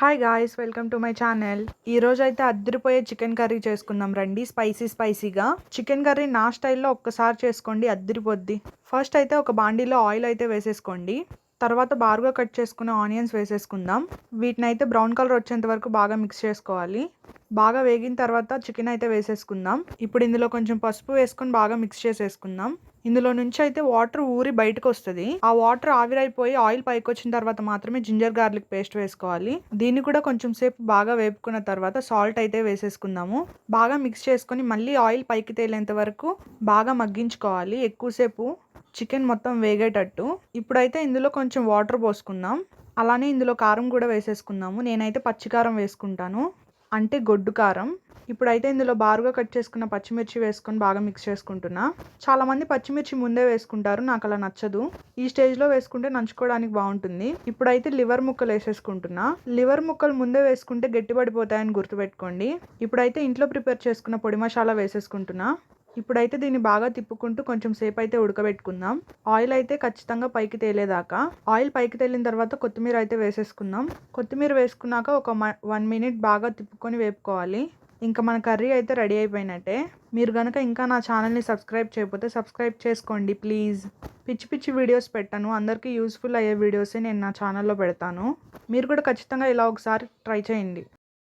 Hi guys welcome to my channel ఈ రోజు అయితే అద్దరిపోయే చికెన్ కర్రీ చేసుకుందాం రండి స్పైసీ స్పైసీగా చికెన్ కర్రీ నా స్టైల్లో ఒక్కసారి చేసుకోండి అద్దరిపోద్ది. ఫస్ట్ అయితే ఒక బాండీలో ఆయిల్ అయితే వేసేసుకోండి. తర్వాత బారుగా కట్ చేసుకున్న ఆనియన్స్ వేసేసుకుందాం. వీటిని అయితే బ్రౌన్ కలర్ వచ్చేంత వరకు బాగా మిక్స్ చేసుకోవాలి. బాగా వేగిన తర్వాత చికెన్ అయితే వేసేసుకుందాం. ఇప్పుడు ఇందులో కొంచెం పసుపు వేసుకొని బాగా మిక్స్ చేసేసుకుందాం. ఇందులో నుంచి అయితే వాటర్ ఊరి బయటకు వస్తుంది ఆ వాటర్ ఆవిరైపోయి ఆయిల్ పైకి వచ్చిన తర్వాత మాత్రమే జింజర్ గార్లిక్ పేస్ట్ వేసుకోవాలి. దీన్ని కూడా కొంచెం సేపు బాగా వేపుకున్న తర్వాత సాల్ట్ అయితే వేసేసుకుందాము. బాగా మిక్స్ చేసుకొని మళ్ళీ ఆయిల్ పైకి తేలేంత వరకు బాగా మగ్గించుకోవాలి. ఎక్కువసేపు చికెన్ మొత్తం వేగేటట్టు. ఇప్పుడైతే ఇందులో కొంచెం వాటర్ పోసుకుందాం. అలానే ఇందులో కారం కూడా వేసేసుకుందాము. నేనైతే పచ్చికారం వేసుకుంటాను. అంటే గొడ్డు కారం. ఇప్పుడైతే ఇందులో బారుగా కట్ చేసుకున్న పచ్చిమిర్చి వేసుకొని బాగా మిక్స్ చేసుకుంటున్నా. చాలామంది పచ్చిమిర్చి ముందే వేసుకుంటారు నాకు అలా నచ్చదు. ఈ స్టేజ్లో వేసుకుంటే నంచుకోవడానికి బాగుంటుంది. ఇప్పుడైతే లివర్ ముక్కలు వేసేసుకుంటున్నా. లివర్ ముక్కలు ముందే వేసుకుంటే గట్టిపడిపోతాయని గుర్తుపెట్టుకోండి. ఇప్పుడైతే ఇంట్లో ప్రిపేర్ చేసుకున్న పొడి మసాలా వేసేసుకుంటున్నా. ఇప్పుడైతే దీన్ని బాగా తిప్పుకుంటూ కొంచెం సేపు అయితే ఉడకబెట్టుకుందాం. ఆయిల్ అయితే ఖచ్చితంగా పైకి తేలేదాకా. ఆయిల్ పైకి తేలిన తర్వాత కొత్తిమీర అయితే వేసేసుకుందాం. కొత్తిమీర వేసుకున్నాక ఒక వన్ మినిట్ బాగా తిప్పుకొని వేపుకోవాలి. ఇంకా మన కర్రీ అయితే రెడీ అయిపోయినట్టే. మీరు కనుక ఇంకా నా ఛానల్ని సబ్స్క్రైబ్ చేయకపోతే సబ్స్క్రైబ్ చేసుకోండి ప్లీజ్. పిచ్చి పిచ్చి వీడియోస్ పెట్టాను. అందరికీ యూస్ఫుల్ అయ్యే వీడియోసే నేను నా ఛానల్లో పెడతాను. మీరు కూడా ఖచ్చితంగా ఇలా ఒకసారి ట్రై చేయండి.